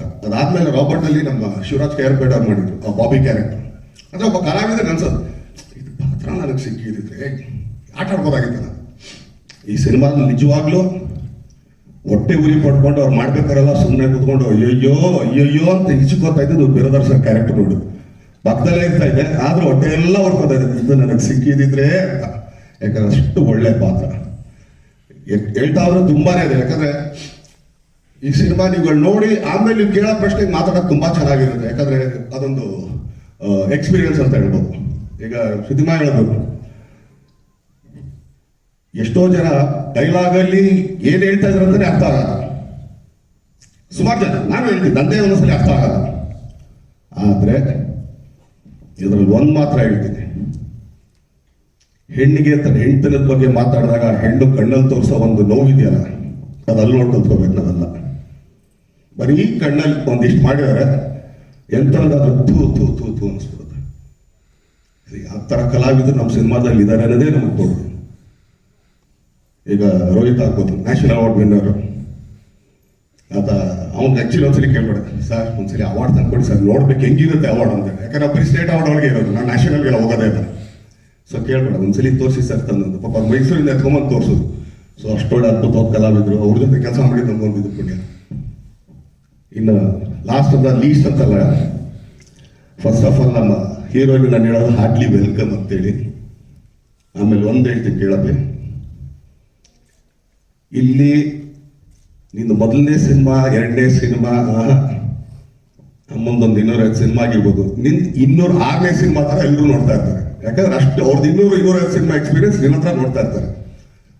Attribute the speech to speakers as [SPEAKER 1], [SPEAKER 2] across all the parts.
[SPEAKER 1] ಥರ ಅದಾದ್ಮೇಲೆ ರಾಬರ್ಟ್ ಅಲ್ಲಿ ನಮ್ಮ ಶಿವರಾಜ್ ಕೇರ್ಪೇಟ್ ಅವ್ರು ಮಾಡಿದ್ರು, ಆ ಬಾಬಿ ಕ್ಯಾರೆಕ್ಟರ್ ಅಂದ್ರೆ ಒಬ್ಬ ಕಲಾವಿದ ಅನ್ಸೋದು, ಇದು ಪಾತ್ರ ನನಗೆ ಸಿಕ್ಕಿದ್ರೆ ಆಟ ಆಡ್ಬೋದಾಗಿತ್ತು ನಾನು ಈ ಸಿನಿಮಾದಲ್ಲಿ ನಿಜವಾಗ್ಲೂ ಹೊಟ್ಟೆ ಉರಿ ಪಡ್ಕೊಂಡು ಅವ್ರು ಮಾಡ್ಬೇಕಾರಲ್ಲ ಸುಮ್ಮನೆ ಕೂತ್ಕೊಂಡು, ಅಯ್ಯಯ್ಯೋ ಅಯ್ಯಯ್ಯೋ ಅಂತ ಹಿಚ್ಕೋತಾ ಇದ್ದು ಬಿರದರ್ ಸರ್ ಕ್ಯಾರೆಕ್ಟರ್ ನೋಡು. ಪಕ್ಕದಲ್ಲೇ ಇರ್ತಾ ಇದೆ ಆದ್ರೂ ಹೊಟ್ಟೆ ಎಲ್ಲ ಹೊರ್ಕೋತಾ ಇದೆ ಇದು ನನಗೆ ಸಿಕ್ಕಿದಿದ್ರೆ ಅಂತ. ಯಾಕಂದ್ರೆ ಅಷ್ಟು ಒಳ್ಳೆ ಪಾತ್ರ. ಹೇಳ್ತಾ ಹೋದ್ರೆ ತುಂಬಾನೇ ಇದೆ. ಯಾಕಂದ್ರೆ ಈ ಸಿನಿಮಾ ನೀವುಗಳು ನೋಡಿ ಆಮೇಲೆ ನೀವು ಕೇಳೋ ಪ್ರಶ್ನೆಗೆ ಮಾತಾಡೋದು ತುಂಬಾ ಚೆನ್ನಾಗಿರುತ್ತೆ. ಯಾಕಂದ್ರೆ ಅದೊಂದು ಎಕ್ಸ್ಪೀರಿಯನ್ಸ್ ಅಂತ ಹೇಳ್ಬೋದು. ಈಗ ಸಿನಿಮಾ ಹೇಳಬೇಕು ಎಷ್ಟೋ ಜನ ಡೈಲಾಗ್ ಅಲ್ಲಿ ಏನ್ ಹೇಳ್ತಾ ಇದ್ರು ಅಂತಾನೆ ಅರ್ಥ ಆಗಲ್ಲ. ಸುಮಾರು ಜನ, ನಾನು ಹೇಳ್ತೀನಿ, ನಂದೇ ಒಂದೊಂದ್ಸಲಿ ಅರ್ಥ ಆಗಲ್ಲ. ಆದ್ರೆ, ಇದ್ರಲ್ಲಿ ಒಂದ್ ಮಾತ್ರ ಹೇಳ್ತೀನಿ. ಹೆಣ್ಣಿಗೆ ತನ್ನ ಹೆಂಡತನದ ಬಗ್ಗೆ ಮಾತಾಡಿದಾಗ ಹೆಣ್ಣು ಕಣ್ಣಲ್ಲಿ ತೋರಿಸೋ ಒಂದು ನೋವಿದೆಯಲ್ಲ ಅದು ಅಲ್ಲಿ ನೋಡಿ ಕಲ್ತ್ಕೋಬೇಕು ನಾವೆಲ್ಲ ಬರೀ ಕಣ್ಣಲ್ಲಿ ಒಂದಿಷ್ಟು ಮಾಡಿದರೆ ಎಂಥದ್ದಾದ್ರೂ ಥೂ ಥೂ ಥೂ ಥೂ ಅನಿಸ್ಬಿಡುತ್ತೆ. ಆ ಥರ ಕಲಾವಿದರು ನಮ್ಮ ಸಿನಿಮಾದಲ್ಲಿ ಇದ್ದಾರೆ ಅನ್ನೋದೇ ನಮಗೆ ತೋರು ಈಗ ರೋಹಿತ್ ಆಗ್ಬೋದು, ನ್ಯಾಷನಲ್ ಅವಾರ್ಡ್ ವಿನ್ನರ್. ಆತ, ಅವ್ನಿಗೆ ಆಕ್ಚುಲಿ ಒಂದ್ಸಲಿ ಕೇಳ್ಬೇಡ. ಸರ್, ಒಂದ್ಸಲಿ ಅವಾರ್ಡ್ ತಂದ್ಕೊಡಿ ಸರ್, ನೋಡ್ಬೇಕು ಹೆಂಗಿರುತ್ತೆ ಅವಾರ್ಡ್ ಅಂತ. ಯಾಕಂದ್ರೆ ಬರೀ ಸ್ಟೇಟ್ ಅವಾರ್ಡ್ ಒಳಗೆ ಇರೋದು, ನಾನು ನ್ಯಾಷನಲ್ಗೆಲ್ಲ ಹೋಗೋದೇ ಇದ್ದಾರೆ ಸೊ ಕೇಳ್ಬೇಡ, ಒಂದ್ಸಲಿ ತೋರಿಸಿ ಸರ್ ತಂದಂದು. ಪಾಪ ಮೈಸೂರಿಂದ ಎತ್ಕೊಂಬಂದು ತೋರಿಸೋದು. ಸೊ ಅಷ್ಟೊಳ್ಳೆ ಅದ್ಭುತವಾದ ಕಲಾವಿದರು, ಅವ್ರ ಜೊತೆ ಕೆಲಸ ಮಾಡಿ ನಮ್ಗೊಂದು ಪುಣ್ಯ ಇನ್ನು ಲಾಸ್ಟ್ ಆಫ್ ದ ಲೀಸ್ಟ್ ಅಂತಲ್ಲ ಫಸ್ಟ್ ಆಫ್ ಆಲ್ ನಮ್ಮ ಹೀರೋಯಿನ್ ನಾನು ಹೇಳೋದು ಹಾರ್ಡ್ಲಿ ವೆಲ್ಕಮ್ ಅಂತೇಳಿ. ಆಮೇಲೆ ಒಂದು ಹೇಳ್ತೀನಿ ಕೇಳಪ್ಪೆ ಇಲ್ಲಿ ನಿನ್ನ ಮೊದಲನೇ ಸಿನಿಮಾ, ಎರಡನೇ ಸಿನಿಮಾ ನಮ್ಮೊಂದೊಂದು ಇನ್ನೂರೈದು ಸಿನಿಮಾ ಆಗಿರ್ಬೋದು. ನಿನ್ನ ಇನ್ನೂರ ಆರನೇ ಸಿನಿಮಾ ಥರ ಎಲ್ಲರೂ ನೋಡ್ತಾ ಇರ್ತಾರೆ. ಯಾಕಂದ್ರೆ ಅಷ್ಟು ಅವ್ರದ್ದು ಇನ್ನೂರು ಇನ್ನೂರೈದು ಸಿನಿಮಾ ಎಕ್ಸ್ಪೀರಿಯನ್ಸ್ ನಿನ್ನ ಹತ್ರ ನೋಡ್ತಾ ಇರ್ತಾರೆ.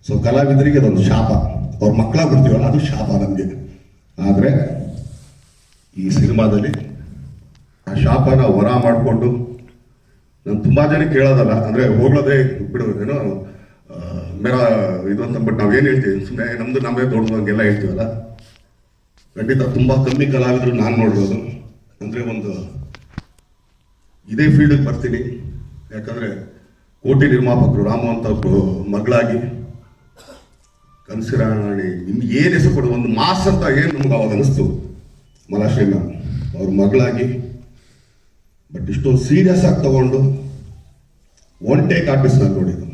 [SPEAKER 1] ಸೊ ಕಲಾವಿದರಿಗೆ ಅದೊಂದು ಶಾಪ. ಅವ್ರ ಮಕ್ಕಳ ಬಿಡ್ತೀವಲ್ಲ, ಅದು ಶಾಪ ನಮಗೆ. ಆದ್ರೆ ಈ ಸಿನಿಮಾದಲ್ಲಿ ಆ ಶಾಪನ ವರ ಮಾಡಿಕೊಂಡು ನಾನು ತುಂಬ ಜನ ಕೇಳೋದಲ್ಲ, ಅಂದರೆ ಹೋಗ್ಲೋದೇ ಬಿಡು ಏನೋ ಮೇರ, ಇದು ಅಂತ ಬಟ್ ನಾವೇನು ಹೇಳ್ತೀವಿ ಸುಮ್ಮನೆ ನಮ್ಮದು ನಮ್ಮೇ ದೊಡ್ಡದು ಹಂಗೆಲ್ಲ ಹೇಳ್ತೀವಲ್ಲ? ಖಂಡಿತ ತುಂಬ ಕಮ್ಮಿ ಕಲಾವಿದರು ನಾನು ನೋಡ್ಬೋದು. ಅಂದರೆ ಒಂದು ಇದೇ ಫೀಲ್ಡಿಗೆ ಬರ್ತೀನಿ. ಯಾಕಂದರೆ ಕೋಟಿ ನಿರ್ಮಾಪಕರು, ರಾಮು ಅಂತ ಮಗಳಾಗಿ, ಕನಸಿರಾಣಿ ಇನ್ನು ಏನು ಹೆಸರು ಕೊಡೋದು ಒಂದು ಮಾಸ್ ಅಂತ ಏನು ನಮ್ಗೆ ಅವಾಗ ಅನಿಸ್ತು. ಮಲಾಶ್ರೀನ ಅವ್ರ ಮಗಳಾಗಿ ಬಟ್ ಇಷ್ಟೊಂದು ಸೀರಿಯಸ್ ಆಗಿ ತಗೊಂಡು ಒನ್ ಟೇಕ್ ಆಫೀಸ್ ನಾನು ನೋಡಿದ್ರು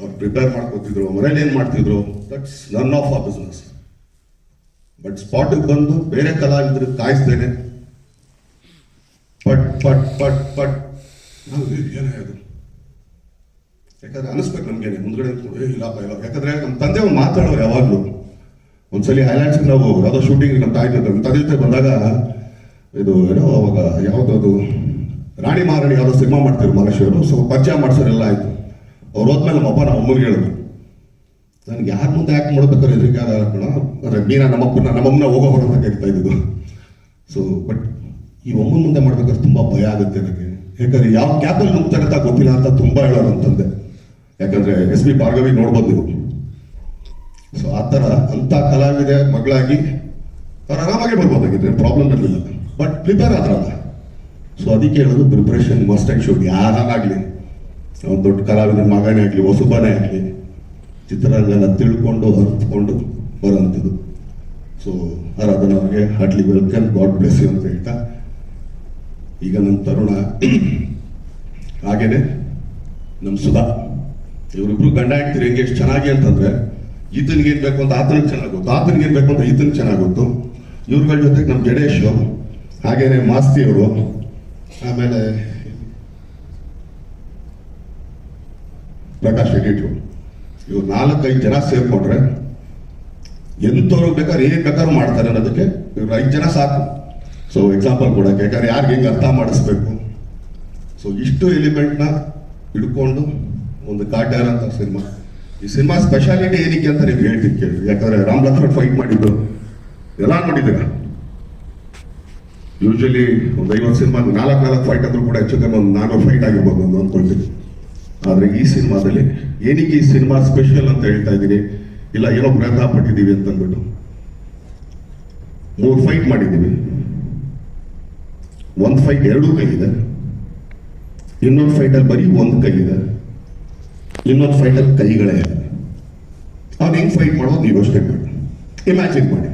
[SPEAKER 1] ಅವ್ರು ಪ್ರಿಪೇರ್ ಮಾಡ್ಕೊತಿದ್ರು ಮನೇಲಿ ಏನು ಮಾಡ್ತಿದ್ರು? ದಟ್ಸ್ ನನ್ ಆಫ್ ಆ ಬಿಸ್ನೆಸ್ ಬಟ್ ಸ್ಪಾಟಿಗೆ ಬಂದು ಬೇರೆ ಕಲಾವಿದ್ರು ಕಾಯಿಸ್ತೇನೆ ಪಟ್ ಪಟ್ ಪಟ್ ಪಟ್. ಏನೇ ಅದು ಯಾಕಂದ್ರೆ ಅನಿಸ್ಬೇಕು ನಮ್ಗೆ ಮುಂದ್ಗಡೆ ಇಲ್ಲಪ್ಪ ಇಲ್ಲ ಯಾಕಂದ್ರೆ ನಮ್ಮ ತಂದೆ ಮಾತಾಡೋರು ಯಾವಾಗಲೂ. ಒಂದ್ಸಲಿ ಹೈಲ್ಯಾಂಡ್ಸ್ ನಾವು ಯಾವುದೋ ಶೂಟಿಂಗ್ ನಮ್ಮ ತಾಯಿ ಜೊತೆ ತಂದೆ ಜೊತೆ ಬಂದಾಗ ಇದು ಏನೋ ಅವಾಗ ಯಾವುದದು ರಾಣಿ ಮಹಾರಾಣಿ ಯಾವುದೋ ಸಿನಿಮಾ ಮಾಡ್ತಿದ್ರು ಮಹೇಶ್ವರು ಸೊ ಪರಿಚಯ ಮಾಡ್ಸೋರೆಲ್ಲ ಆಯ್ತು. ಅವ್ರು ಹೋದ್ಮೇಲೆ ನಮ್ಮ ಅಪ್ಪ ನಮ್ಮ ಅಮ್ಮನಿಗೆ ಹೇಳಿದ್ರು. ನನಗೆ ಯಾರ ಮುಂದೆ ಯಾಕೆ ಮಾಡ್ಬೇಕಾದ್ರೆ ಇದಕ್ಕೆ ಕಣ, ಅಂದ್ರೆ ಮೀನಾ ನಮ್ಮಪ್ಪನ ನಮ್ಮಮ್ಮನ ಹೋಗೋ ಹೊರಗೆ ಕೇಳ್ತಾ ಇದ್ದು ಸೊ ಬಟ್ ಈ ಅಮ್ಮನ ಮುಂದೆ ಮಾಡ್ಬೇಕಾದ್ರೆ ತುಂಬಾ ಭಯ ಆಗುತ್ತೆ ನನಗೆ. ಯಾಕಂದ್ರೆ ಯಾವ ಕ್ಯಾಪಲ್ಲಿ ನುಗ್ತಾರೆ ಅಂತ ಗೊತ್ತಿಲ್ಲ ಅಂತ ತುಂಬಾ ಹೇಳೋರು ಅಂತಂದೆ ಯಾಕಂದ್ರೆ ಎಸ್ ಬಿ ಭಾರ್ಗವಿ ನೋಡ್ಬೋದು ಸೊ ಆ ಥರ ಅಂತ ಕಲಾವಿದೆ ಮಗಳಾಗಿ ಅವ್ರು ಆರಾಮಾಗಿ ಬರ್ಬೋದಾಗಿತ್ತು ಪ್ರಾಬ್ಲಮ್ ಇರಲಿಲ್ಲ. ಬಟ್ ಪ್ರಿಪೇರ್ ಆದ್ರಲ್ಲ. ಸೊ ಅದಕ್ಕೆ ಹೇಳೋದು ಪ್ರಿಪ್ರೇಷನ್ ಮಸ್ಟ್ ಆ್ಯಂಡ್ ಶೂಟ್ ಯಾರಾಗಲಿ ಒಂದು ದೊಡ್ಡ ಕಲಾವಿದನ ಮಗನೇ ಆಗಲಿ, ಹೊಸಬನೇ ಆಗಲಿ, ಚಿತ್ರರಂಗನ ತಿಳ್ಕೊಂಡು ಅರ್ಥಕೊಂಡು ಬರೋಂಥದ್ದು. ಸೊ ಆರಾಧನ ಅವ್ರಿಗೆ heartly welcome God bless you ಅಂತ ಹೇಳ್ತಾ, ಈಗ ನಮ್ಮ ತರುಣ. ಹಾಗೇನೆ ನಮ್ಮ ಸುಧಾ. ಇವರಿಬ್ರು ಗಂಡ ಹೆಂಗೆ ಎಷ್ಟು ಚೆನ್ನಾಗಿ ಅಂತಂದ್ರೆ ಈತನಿಗೆ ಏನ್ ಬೇಕು ಅಂತ ಆತನಿಗೆ ಚೆನ್ನಾಗಿ ಗೊತ್ತು. ಆತನಿಗೆ ಏನ್ ಬೇಕು ಅಂತ ಈತನಿಗೆ ಚೆನ್ನಾಗಿ ಗೊತ್ತು. ಇವ್ರಗಳ ಜೊತೆಗೆ ನಮ್ಮ ಜಡೇಶ್, ಹಾಗೇನೆ ಮಾಸ್ತಿ ಅವರು ಆಮೇಲೆ ಪ್ರಕಾಶ್ ಎಡಿಟ್ರು ಇವ್ರು ನಾಲ್ಕೈದು ಜನ ಸೇರ್ಕೊಂಡ್ರೆ ಎಂಥವ್ರಿಗೆ ಬೇಕಾದ್ರೆ ಏನ್ ಬೇಕಾದ್ರೂ ಮಾಡ್ತಾರೆ ಅನ್ನೋದಕ್ಕೆ ಇವ್ರು ಐದು ಜನ ಸಾಕು. ಸೊ ಎಕ್ಸಾಂಪಲ್ ಕೊಡಕ್ಕೆ. ಯಾಕಂದ್ರೆ ಯಾರಿಗೆ ಹೆಂಗೆ ಅರ್ಥ ಮಾಡಿಸ್ಬೇಕು. ಸೊ ಇಷ್ಟು ಎಲಿಮೆಂಟ್ನ ಹಿಡ್ಕೊಂಡು ಒಂದು ಕಾಟ್ಯಾರ ಅಂತ ಸಿನಿಮಾ. ಈ ಸಿನಿಮಾ ಸ್ಪೆಷಾಲಿಟಿ ಏನಕ್ಕೆ ಅಂತ ನೀವು ಹೇಳ್ತೀನಿ ಕೇಳಿ ಯಾಕಂದ್ರೆ ರಾಮ್ ಲಕ್ಷ್ಮಣ್ ಫೈಟ್ ಮಾಡಿದ್ದು. ಎಲ್ಲ ನೋಡಿದ್ದೀರ ಯೂಶಲಿ ಒಂದು ಐವತ್ತು ಸಿನಿಮಾ, ನಾಲ್ಕು ನಾಲ್ಕು ಫೈಟ್ ಆದ್ರೂ ಕೂಡ ಹೆಚ್ಚು ಕಮ್ಮಿ ಒಂದು ನಾಲ್ಕು ಫೈಟ್ ಆಗಿರ್ಬೋದು ಅಂತ ಅಂದ್ಕೊಳ್ತೀನಿ ಆದ್ರೆ ಈ ಸಿನಿಮಾದಲ್ಲಿ ಏನಕ್ಕೆ ಈ ಸಿನಿಮಾ ಸ್ಪೆಷಲ್ ಅಂತ ಹೇಳ್ತಾ ಇದ್ದೀನಿ? ಇಲ್ಲ, ಏನೋ ಪ್ರಯತ್ನ ಪಟ್ಟಿದ್ದೀವಿ ಅಂತ ಅಂದ್ಬಿಟ್ಟು. ಮೂರು ಫೈಟ್ ಮಾಡಿದ್ದೀವಿ. ಒಂದು ಫೈಟ್ ಎರಡೂ ಕೈ ಇದೆ ಇನ್ನೊಂದು ಫೈಟಲ್ಲಿ ಬರೀ ಒಂದು ಕೈ ಇದೆ ಇನ್ನೊಂದು ಫೈಟಲ್ಲಿ ಕೈಗಳೇ. ಅವ್ನು ಹೆಂಗ್ ಫೈಟ್ ಮಾಡೋದು ಯೋಚನೆ ಮಾಡಿ ಇಮ್ಯಾಜಿನ್ ಮಾಡಿ.